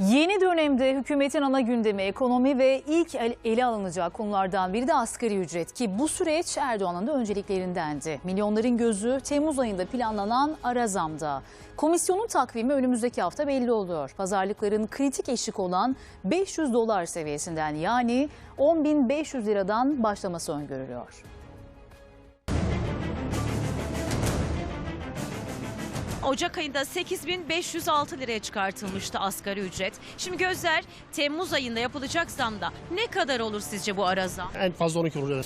Yeni dönemde hükümetin ana gündemi ekonomi ve ilk el- ele alınacak konulardan biri de asgari ücret ki bu süreç Erdoğan'ın da önceliklerindendi. Milyonların gözü Temmuz ayında planlanan ara zamda. Komisyonun takvimi önümüzdeki hafta belli oluyor. Pazarlıkların kritik eşik olan 500 dolar seviyesinden yani 10.500 liradan başlaması öngörülüyor. Ocak ayında 8506 liraya çıkartılmıştı asgari ücret. Şimdi gözler Temmuz ayında yapılacak zamda ne kadar olur sizce bu ara zam? En fazla 12 olur.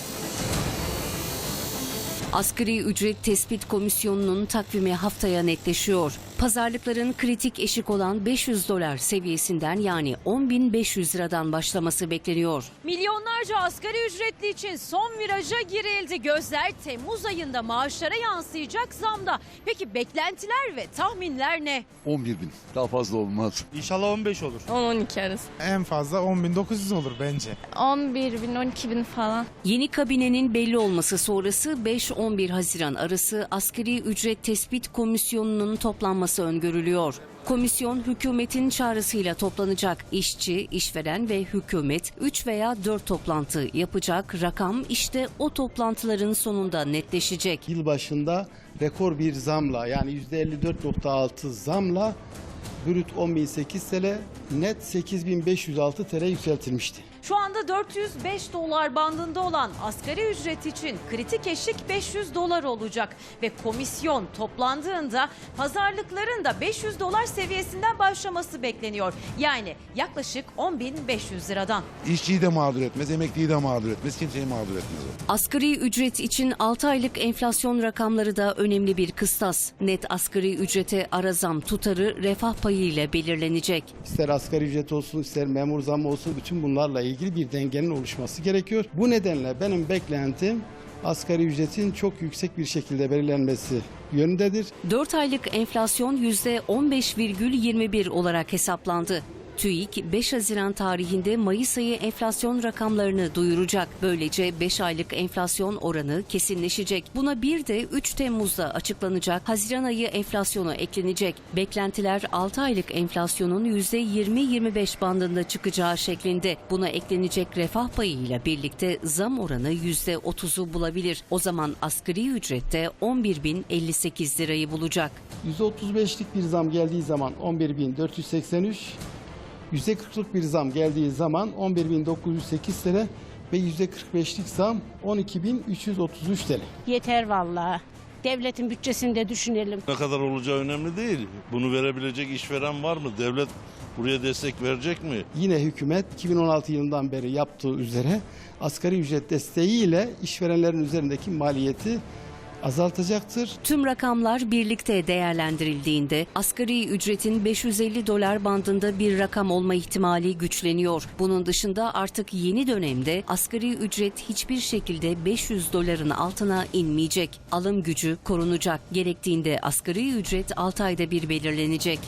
Asgari ücret tespit komisyonunun takvimi haftaya netleşiyor. Pazarlıkların kritik eşik olan 500 dolar seviyesinden yani 10.500 liradan başlaması bekleniyor. Milyonlarca asgari ücretli için son viraja girildi. Gözler Temmuz ayında maaşlara yansıyacak zamda. Peki beklentiler ve tahminler ne? 11 bin. Daha fazla olmaz. İnşallah 15 olur. 10-12 arası. En fazla 10.900 olur bence. 11 bin, 12 bin falan. Yeni kabinenin belli olması sonrası 5-11 Haziran arası asgari ücret tespit komisyonunun toplanması öngörülüyor. Komisyon hükümetin çağrısıyla toplanacak. İşçi, işveren ve hükümet 3 veya 4 toplantı yapacak. Rakam işte o toplantıların sonunda netleşecek. yıl başında rekor bir zamla yani %54.6 zamla brüt 10.008 TL, net 8.506 TL yükseltilmişti. Şu anda 405 dolar bandında olan asgari ücret için kritik eşik 500 dolar olacak ve komisyon toplandığında pazarlıkların da 500 dolar seviyesinden başlaması bekleniyor. Yani yaklaşık 10.500 liradan. İşçiyi de mağdur etmez, emekliyi de mağdur etmez, kimseyi mağdur etmez. Asgari ücret için 6 aylık enflasyon rakamları da önemli bir kıstas. Net asgari ücrete ara zam tutarı refah payı ile belirlenecek. İster asgari ücret olsun, ister memur zammı olsun bütün bunlarla ilgili bir dengenin oluşması gerekiyor. Bu nedenle benim beklentim asgari ücretin çok yüksek bir şekilde belirlenmesi yönündedir. 4 aylık enflasyon %15,21 olarak hesaplandı. TÜİK 5 Haziran tarihinde Mayıs ayı enflasyon rakamlarını duyuracak. Böylece 5 aylık enflasyon oranı kesinleşecek. Buna bir de 3 Temmuz'da açıklanacak Haziran ayı enflasyonu eklenecek. Beklentiler 6 aylık enflasyonun %20-25 bandında çıkacağı şeklinde. Buna eklenecek refah payıyla birlikte zam oranı %30'u bulabilir. O zaman asgari ücrette 11.058 lirayı bulacak. %35'lik bir zam geldiği zaman 11.483, %40'lık bir zam geldiği zaman 11.908 TL ve %45'lik zam 12.333 TL. Yeter vallahi. Devletin bütçesini de düşünelim. Ne kadar olacağı önemli değil. Bunu verebilecek işveren var mı? Devlet buraya destek verecek mi? Yine hükümet 2016 yılından beri yaptığı üzere asgari ücret desteğiyle işverenlerin üzerindeki maliyeti azaltacaktır. Tüm rakamlar birlikte değerlendirildiğinde asgari ücretin 550 dolar bandında bir rakam olma ihtimali güçleniyor. Bunun dışında artık yeni dönemde asgari ücret hiçbir şekilde 500 doların altına inmeyecek. Alım gücü korunacak. Gerektiğinde asgari ücret 6 ayda bir belirlenecek.